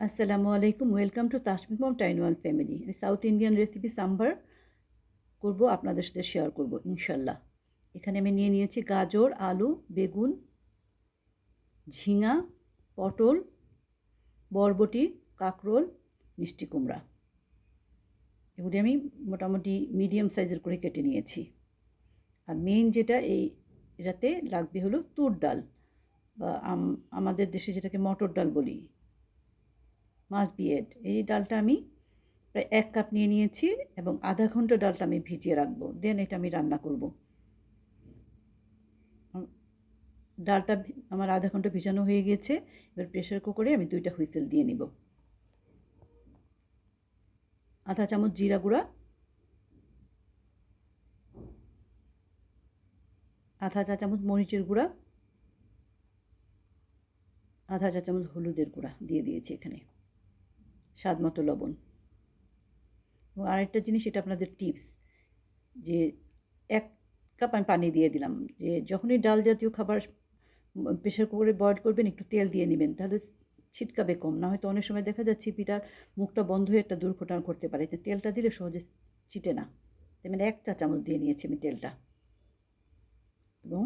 আসসালামু আলাইকুম welcome to Tasmim Mom টাইনওয়াল family south Indian recipe sambar করব, আপনাদের সাথে শেয়ার করব, ইনশাল্লাহ। এখানে আমি নিয়ে নিয়েছি গাজর, আলু, বেগুন, ঝিঙা, পটল, বরবটি, কাঁকরোল, মিষ্টি কুমড়া। এগুলি আমি মোটামুটি মিডিয়াম সাইজের করে কেটে নিয়েছি। আর মেইন যেটা এই এটাতে লাগবে হলো তুর ডাল বা আমাদের দেশে যেটাকে মটর ডাল বলি। মাছ বিয়েড এই ডালটা আমি প্রায় এক কাপ নিয়ে নিয়েছি এবং আধা ঘণ্টা ডালটা আমি ভিজিয়ে রাখব। দেন এটা আমি রান্না করব। ডালটা আমার আধা ঘণ্টা ভিজানো হয়ে গেছে এবার প্রেশার কুকারে আমি দুইটা হুইসেল দিয়ে নিব। আধা চামচ জিরা গুঁড়া। আধা চা চামচ মরিচের গুঁড়া। আধা চা চামচ হলুদের গুঁড়া দিয়ে দিয়েছি এখানে। স্বাদ মতো লবণ। এবং আরেকটা জিনিস এটা আপনাদের টিপস যে এক কাপ আমি পানি দিয়ে দিলাম, যে যখনই ডাল জাতীয় খাবার প্রেশার কুকারে বয়েল করবেন, একটু তেল দিয়ে নেবেন, তাহলে ছিটকাবে কম। না হয়তো অনেক সময় দেখা যাচ্ছে পিঠার মুখটা বন্ধ হয়ে একটা দুর্ঘটনা করতে পারে তেলটা দিলে সহজে ছিটে না। মানে এক চা চামচ দিয়ে নিয়েছি আমি তেলটা। এবং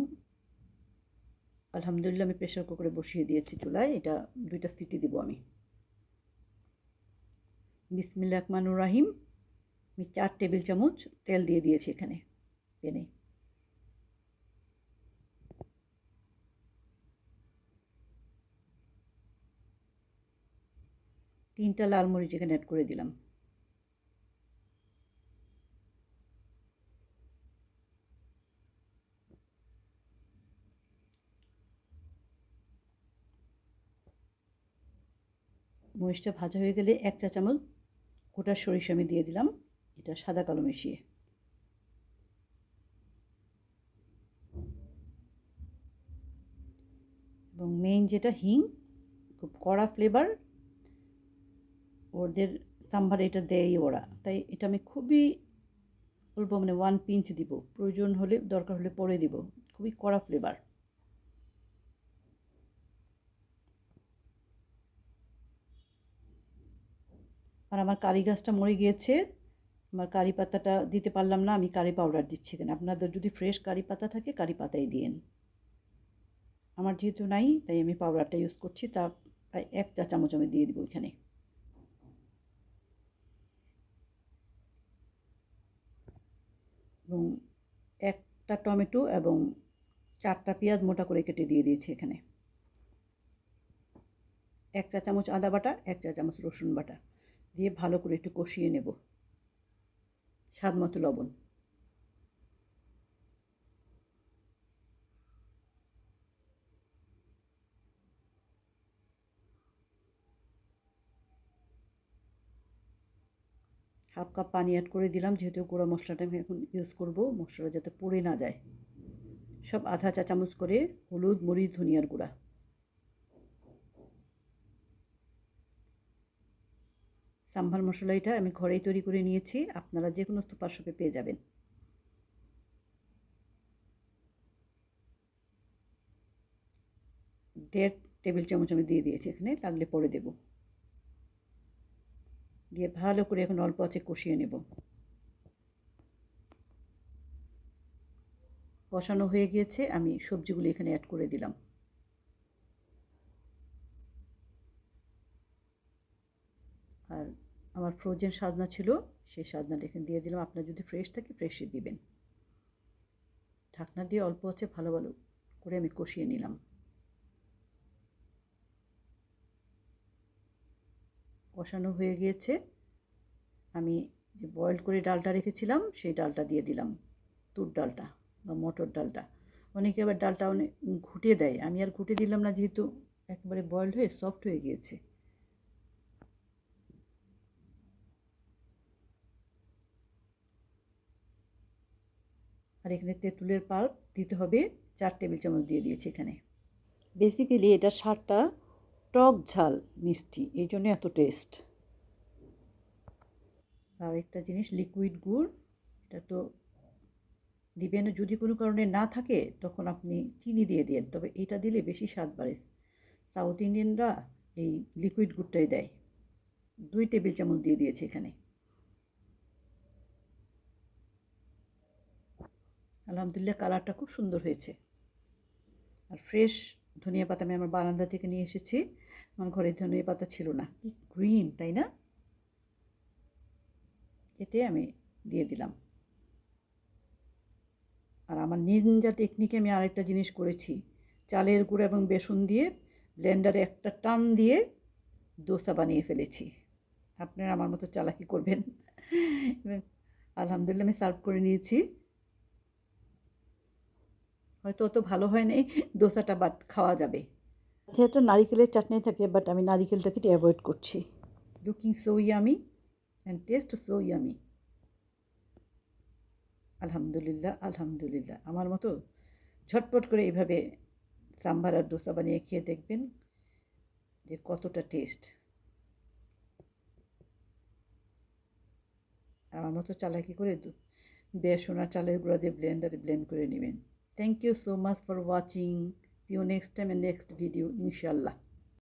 আলহামদুলিল্লাহ আমি প্রেশার কুকারে বসিয়ে দিয়েছি চুলায়, এটা দুইটা সিটি দিব আমি। বিসমিল্লা রহমানুর রাহিম। আমি চার টেবিল চামচ তেল দিয়ে দিয়েছি এখানে। পেনে তিনটা লাল মরিচ এখানে অ্যাড করে দিলাম। মরিচটা ভাজা হয়ে গেলে এক চা চামচ গোটা সরিষা আমি দিয়ে দিলাম। এটা সাদা কালো মিশিয়ে। এবং মেইন যেটা হিং, খুব কড়া ফ্লেভার ওদের সাম্বার এটা দেয় ওরা। তাই এটা আমি খুবই অল্প মানে ওয়ান পিঞ্চ দিব। প্রয়োজন হলে, দরকার হলে পরে দিব। খুবই কড়া ফ্লেভার আর আমার কারি গাছটা মরে গিয়েছে, আমার কারি পাতাটা দিতে পারলাম না, আমি কারি পাউডার দিচ্ছি কেন আপনাদের যদি ফ্রেশ কারি পাতা থাকে, কারি পাতাই দিন আমার যেহেতু নাই, তাই আমি পাউডারটা ইউজ করছি, তা প্রায় এক চা চামচ আমি দিয়ে দিব এখানে এবং একটা টমেটো এবং চারটা পেঁয়াজ মোটা করে কেটে দিয়ে দিয়েছি এখানে। এক চা চামচ আদা বাটা, এক চা চামচ রসুন বাটা। দিয়ে ভালো করে একটু কষিয়ে নেব। স্বাদ মতো লবণ। হাফ কাপ পানি অ্যাড করে দিলাম, যেহেতু গুঁড়া মশলাটা আমি এখন ইউজ করব, মশলাটা যাতে পড়ে না যায়। সব আধা চা চামচ করে হলুদ, মরিচ, ধনিয়ার গুঁড়া। সাম্বার মশলা এটা আমি ঘরেই তৈরি করে নিয়েছি। আপনারা যে কোনো সুপার শপে পেয়ে যাবেন। দেড় টেবিল চামচ আমি দিয়ে দিয়েছি এখানে, লাগলে পরে দেব। দিয়ে ভালো করে এখন অল্প আছে কষিয়ে নেব। কষানো হয়ে গিয়েছে, আমি সবজিগুলো এখানে অ্যাড করে দিলাম আর আমার ফ্রোজেন সাজনা ছিল, সেই সাজনাটা এখানে দিয়ে দিলাম। আপনার যদি ফ্রেশ থাকে ফ্রেশই দিবেন। ঢাকনা দিয়ে অল্প আছে, ভালো ভালো করে আমি কষিয়ে নিলাম। কষানো হয়ে গিয়েছে। আমি যে বয়েল করে ডালটা রেখেছিলাম, সেই ডালটা দিয়ে দিলাম। তুর ডালটা বা মটর ডালটা। অনেকে আবার ডালটা অনেক ঘুটে দেয়। আমি আর ঘুটে দিলাম না, যেহেতু একেবারে বয়েলড হয়ে সফট হয়ে গিয়েছে। আর এখানে তেঁতুলের পাল্প দিতে হবে চার টেবিল চামচ দিয়ে দিয়েছি এখানে। বেসিক্যালি এটা স্বাদটা টক ঝাল মিষ্টি এই জন্য এত টেস্ট আর একটা জিনিস লিকুইড গুড় এটা তো দিবেন যদি কোনো কারণে না থাকে তখন আপনি চিনি দিয়ে দিন তবে এটা দিলে বেশি স্বাদ বাড়ে। সাউথ ইন্ডিয়ানরা এই লিকুইড গুড়টাই দেয়। দুই টেবিল চামচ দিয়ে দিয়েছে এখানে। আলহামদুলিল্লাহ কালারটা খুব সুন্দর হয়েছে। আর ফ্রেশ ধনিয়া পাতা আমি আমার বারান্দা থেকে নিয়ে এসেছি। আমার ঘরে ধনিয়া পাতা ছিল না। কি গ্রিন, তাই না? এতে আমি দিয়ে দিলাম। আর আমার নিনজা টেকনিকে আমি আরেকটা জিনিস করেছি। চালের গুঁড়ো এবং বেসন দিয়ে ব্লেন্ডারে একটা টান দিয়ে দোসা বানিয়ে ফেলেছি। আপনারা আমার মতো চালাকি করবেন। আলহামদুলিল্লাহ আমি সার্ভ করে নিয়েছি। হয়তো অত ভালো হয় নাই দোসাটা বাট খাওয়া যাবে। যেহেতু নারিকেলের চাটনি থাকে বাট আমি নারিকেলটাকে অ্যাভয়েড করছি। Looking so yummy and taste so yummy আলহামদুলিল্লাহ আলহামদুলিল্লাহ। আমার মতো ঝটপট করে এইভাবে সাম্বার আর দোসা বানিয়ে খেয়ে দেখবেন যে কতটা টেস্ট আমার মতো চালাকি করে বেসন আর চালের গুঁড়া দিয়ে ব্লেন্ডারে ব্লেন্ড করে নেবেন। thank you so much for watching. See you next time and next video inshallah.